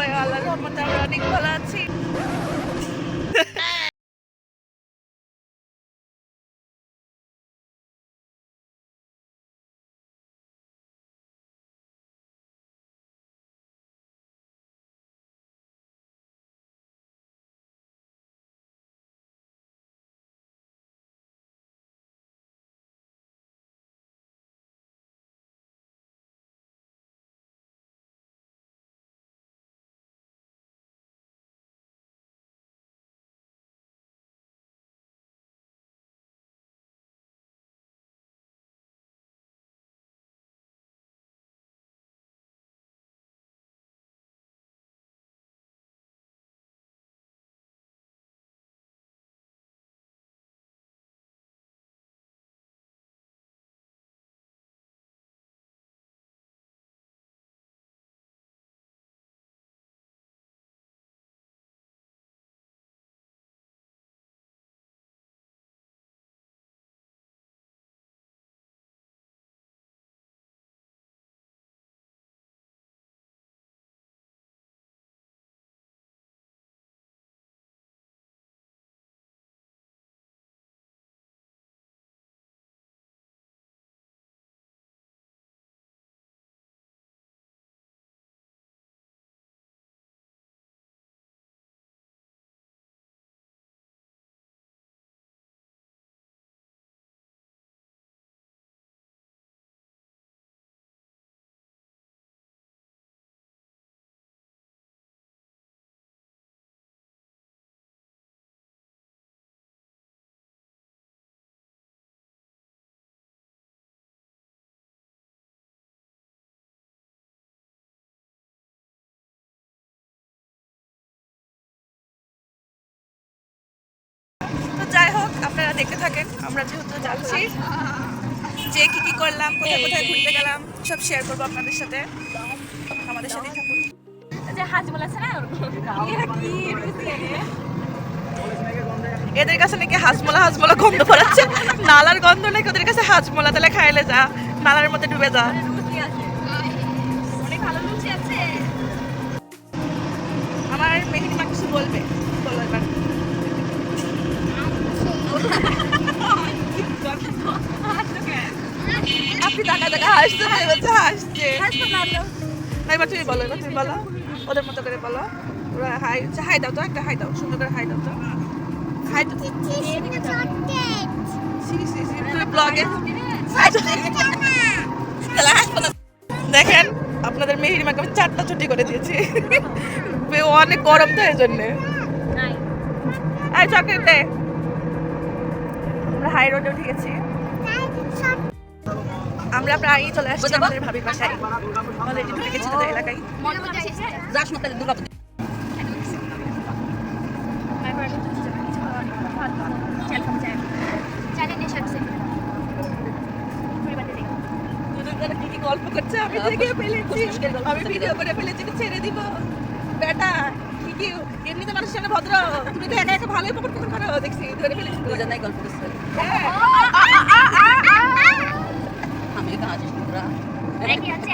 সবাই আল্লাহ রহমতে আমরা অনেক ভালো আছি। থাকেন আমরা যেহেতু যাচ্ছি যে কি কি করলাম কোথায় কোথায় ঘুরতে গেলাম সব শেয়ার করব আপনাদের সাথে। আমাদের সাথেই থাকুন। যে হাজমল আছে না? এদের কাছে নাকি হাজমোলা হাজমোলা গন্ধ পড়াচ্ছে। নালার গন্ধ নাকি ওদের কাছে হাজমোলা? তাহলে খাইলে যা নালার মধ্যে ডুবে যা। আমার মেহিমা কিছু বলবে? হাসতে না এবার তো হাসছে না এবার তুমি বলো এবার তুমি বলো। ওদের মতো করে বলো। ওরা হাই হাই দাও তো একটা হাই দাও সুন্দর করে হাই দাও তো। হাই তো ব্লগে দেখেন আপনাদের মেহিরিমাকে আমি চারটা ছুটি করে দিয়েছি। অনেক গরম তো এই জন্যে নাই। এই চকলেট দে। আমরা হাই রোডে উঠে গেছি। আমরা প্রায়ই চলে আসছি আমাদের ভাবির বাসায়। অলরেডি ঢুকে গেছি তাদের এলাকায়। যাস না তাহলে গল্প করছে? আমি দেখে ফেলেছি। আমি ভিডিও করে ফেলেছি ছেড়ে দিব। বেটা কি কি এমনি মানুষের ভদ্র। তুমি তো একা একা ভালোই পকড় পকড় করো দেখছি। ধরে ফেলেছি। দুজনেই গল্প করছে। হ্যাঁ আমি কাজ তোরা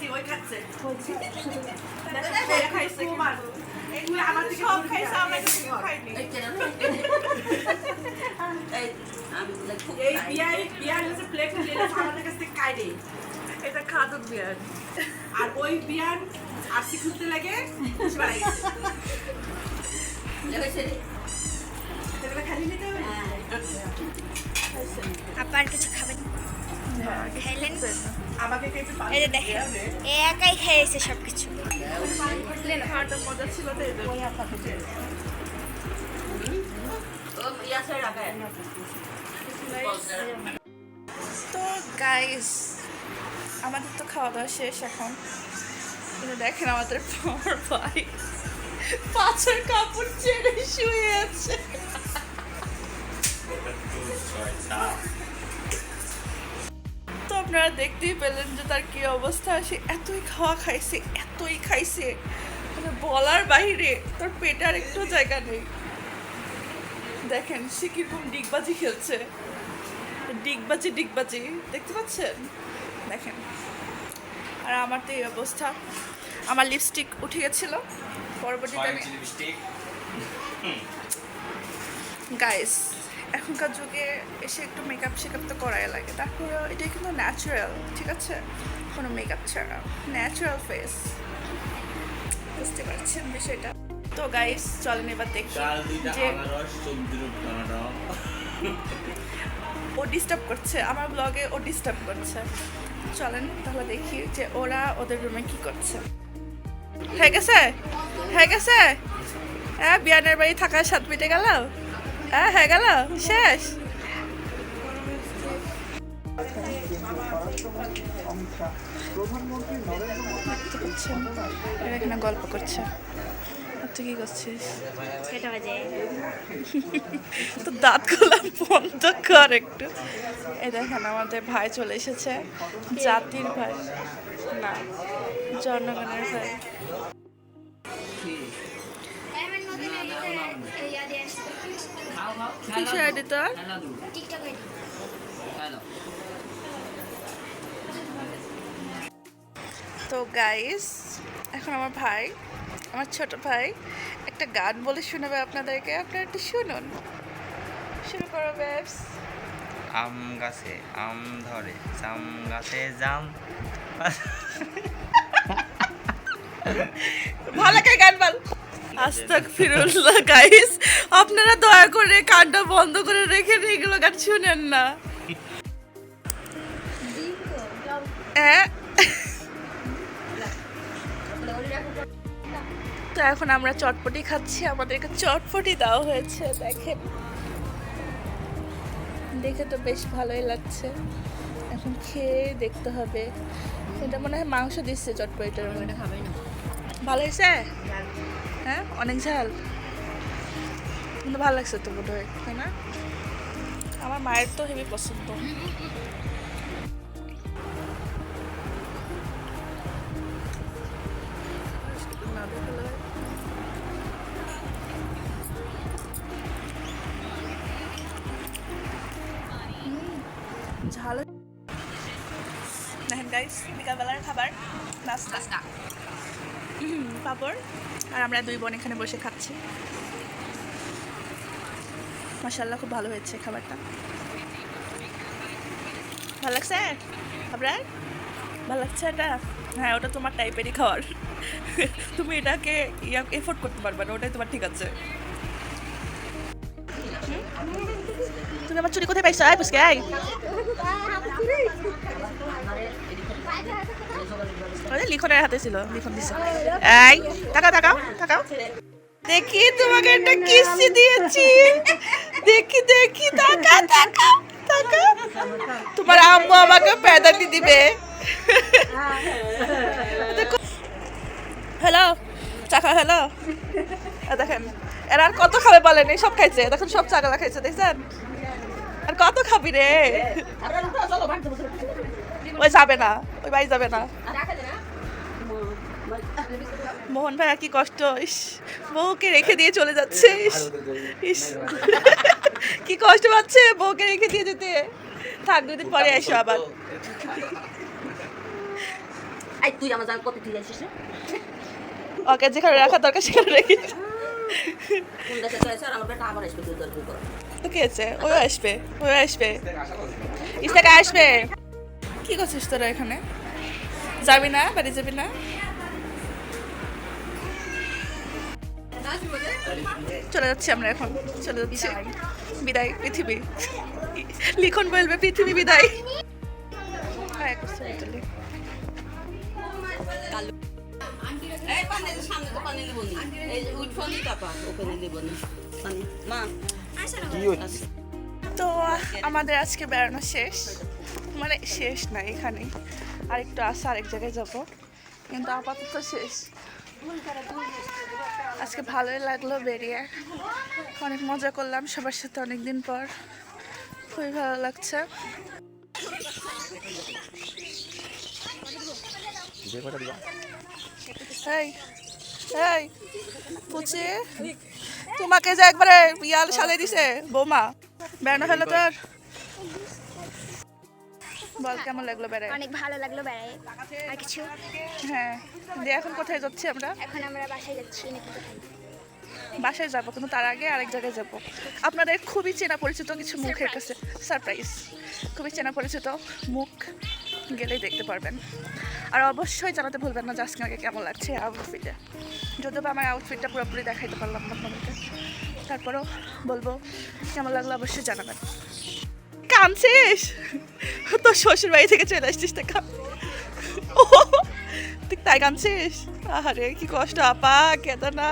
খাইছি ওই খাচ্ছে। খাইছে। এগুলো আমার থেকে সব খাইছে আমরা কিছু খাইনি এই বিয়ার বিয়ার হচ্ছে প্লেট নিয়ে আমাদের কাছ থেকে কাইডে এটা খাদক বিয়ার। আর ওই বিয়ার আরসি খুঁজতে লাগে কিছু এ একাই খেয়েছে সব কিছু তো গাইস আমাদের তো খাওয়া দাওয়া শেষ এখন। কিন্তু দেখেন আমাদের বড় ভাই পাঁচের কাপড় ছেড়ে শুয়ে আছে। আপনারা দেখতেই পেলেন যে তার কি অবস্থা। সে এতই খাওয়া খাইছে এতই খাইছে। মানে বলার বাইরে তোর পেটে আর একটু জায়গা নেই। দেখেন সে কীরকম ডিগবাজি খেলছে। ডিগবাজি ডিগবাজি দেখতে পাচ্ছেন? দেখেন। আর আমার তো এই অবস্থা। আমার লিপস্টিক উঠে গেছিল। পরবর্তীতে গাইস এখনকার যুগে এসে একটু মেকআপ শেকআপ তো করাই লাগে। তারপরে এটা কিন্তু ন্যাচারাল ঠিক আছে? কোনো মেকআপ ছাড়া। ন্যাচারাল ফেস বুঝতে পারছেন বিষয়টা? তো গাইস চলেন এবার দেখি যে ও ডিস্টার্ব করছে আমার ব্লগে ও ডিস্টার্ব করছে। চলেন তাহলে দেখি যে ওরা ওদের রুমে কি করছে। হয়ে গেছে? হয়ে গেছে? হ্যাঁ বিয়ানের বাড়ি থাকার সাত মিটে গেল? হ্যাঁ গেল? শেষ? এখানে গল্প করছে। আর তুই কি করছিস? তো দাঁত খোলা বন্ধ কর একটু। এই দেখেন আমাদের ভাই চলে এসেছে। জাতির ভাই। না জনগণের ভাই। কিসের আইডি তোর তো গাইস এখন আমার ভাই আমার ছোট ভাই একটা গান বলে শোনাবে আপনাদেরকে। আপনারা একটু শুনুন। শুরু করো ব্যাবস আম গাছে আম ধরে জাম গাছে জাম। ভালো করে গান বল। আস্তাক ফিরুল্লাহ গাইস আপনারা দয়া করে কানটা বন্ধ করে রেখে এগুলো গান শুনেন না। তো এখন আমরা চটপটি খাচ্ছি আমাদেরকে চটপটি দেওয়া হয়েছে, দেখেন। দেখে তো বেশ ভালোই লাগছে। এখন খেয়ে দেখতে হবে। এটা মনে হয় মাংস দিচ্ছে চটপটিটার মধ্যে। ভালো হয়েছে? হ্যাঁ অনেক ঝাল। কিন্তু ভালো লাগছে তো বোধ হয়, তাই না? আমার মায়ের তো হেবি পছন্দ। ঝাল। দেখেন গাইস বিকালবেলার খাবার, নাস্তা। পাঁপড়, আর আমরা দুই বোন এখানে বসে খাচ্ছি। মাসাল্লাহ খুব ভালো হয়েছে খাবারটা। ভালো লাগছে? আপনার ভালো লাগছে এটা? হ্যাঁ ওটা তোমার টাইপেরই খাওয়ার তুমি এটাকে এফোর্ড করতে পারবে না, ওটাই তোমার ঠিক আছে। তুমি আমার চুরি কোথায় পাইছো? আয় পুচকে, আয়। লিখনের হাতে ছিল লিখন দিছে। এই তাকাও তাকাও তাকাও। দেখি তোমাকে একটা কিস্তি দিয়েছি। দেখি দেখি তাকা তাকা তাকা তোমার আম্মু আমাকে পেদানি দিবে। হ্যালো চাকা হ্যালো। দেখেন এরা আর কত খাবে বলেন? এই সব খাইছে। দেখুন সব চাকা খাইছে দেখছেন? আর কত খাবি রে? ওই যাবে না ওই বাড়ি যাবে না। মোহন ভাই কি কষ্ট ইস বউকে রেখে দিয়ে চলে যাচ্ছে ইস ইস। কি কষ্ট পাচ্ছে বউকে রেখে দিয়ে যেতে। থাক দুদিন পরে এসো আবার। আই তুই আমার জান কত তুই যাইছিস রে ওকে যেখানে রাখা দরকার সেখানে রেখে কোন দেশে তো আছে আর আমার বেটা আবার আসবে তুই তোর কি করো তো কে আছে ওই আসবে ওই আসবে। ইস্তাকা আসবে। কি করছিস তোরা এখানে? যাবি না? বাড়ি যাবি না? চলে যাচ্ছি আমরা এখন। চলে যাচ্ছি। বিদায় পৃথিবী। লিখন বলবে পৃথিবী বিদায়। হ্যাঁ, তো আমাদের আজকে বেড়ানো শেষ। মানে শেষ না এখানে আরেকটু আসা আরেক জায়গায় যাব। কিন্তু আপাতত শেষ। আজকে ভালোই লাগল বেরিয়ে। অনেক মজা করলাম সবার সাথে অনেক দিন পর। খুবই ভালো লাগছে। তোমাকে যে একবারে ইয়াল সাজাই দিছে, বৌমা বেড়ানো হলো তোর। বল কেমন লাগল বেড়ায়? অনেক ভালো লাগল বেড়ায় আর কিছু। হ্যাঁ দিয়ে এখন কোথায় যাচ্ছি আমরা? এখন আমরা বাসায় যাচ্ছি নাকি বাসায় যাব কিন্তু তার আগে আরেক জায়গায় যাব। আপনাদের খুবই চেনা পরিচিত কিছু মুখের কাছে সারপ্রাইজ খুবই চেনা পরিচিত মুখ গেলেই দেখতে পারবেন। আর অবশ্যই জানাতে ভুলবেন না জাস্ট আগে কেমন লাগছে আউটফিটে যদিও আমার আউটফিটটা পুরোপুরি দেখাইতে পারলাম না আপনাদেরকে। তারপরেও বলব কেমন লাগল অবশ্যই জানাবেন। কামছিস তোর শ্বশুর বাড়ি থেকে চলে আসছিস তা কাম ও, তুই তাই কামছিস আরে কি কষ্ট আপা কেদ না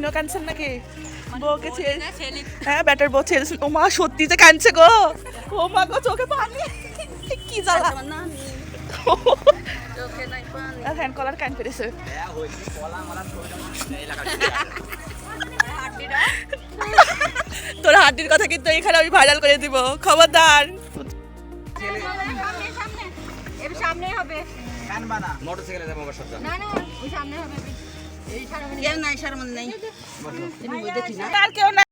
নো কানছেন নাকি? বউকে ছেড়ে হ্যাঁ ব্যাটার বউ ছেড়েছেন ও মা সত্যি যে কানছে গো। ও মা গো চোখে পানি। কি জ্বালা। আর হ্যান্ড কলার কান পেরেছে তোর হাড্ডির কথা কিন্তু এখানে আমি ভাইরাল করে দিব। খবরদার। মোটরসাইকেলে যাব আমার সাথে মনে নাই তুমি দেখি না। আর কেউ না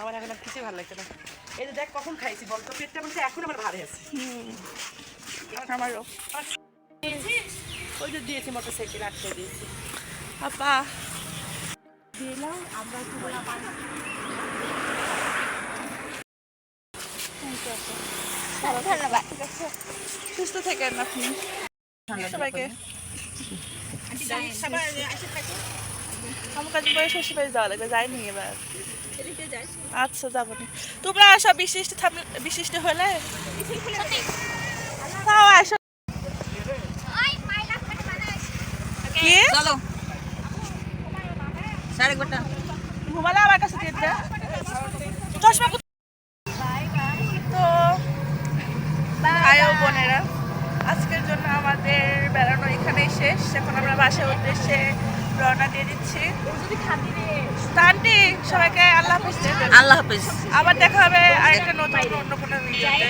আমার এখন আর কিছুই ভালো লাগছে না। এই যে দেখ কখন খাইছি বলতো পেটটা বলছে এখন আমার ভারে আছে। আমারও। ওই যে দিয়েছি মোটর সাইকেল আটকে দিয়েছি। আপা। দিলাম আমরা একটু বলা পানি। ধন্যবাদ সুস্থ থাকেন আপনি। সবাইকে। থাকো। আমার কাছে বয়স শ্বশুর যাওয়া লাগবে যাইনি এবার। আচ্ছা যাব তোমরা আসো বিশিষ্ট বিশিষ্ট হলে? তাও আসো। চলো। সাড়ে আমার কাছে দিয়ে চশমা আবার দেখা হবে আরেকটা নতুন অন্য কোনো ভিডিওতে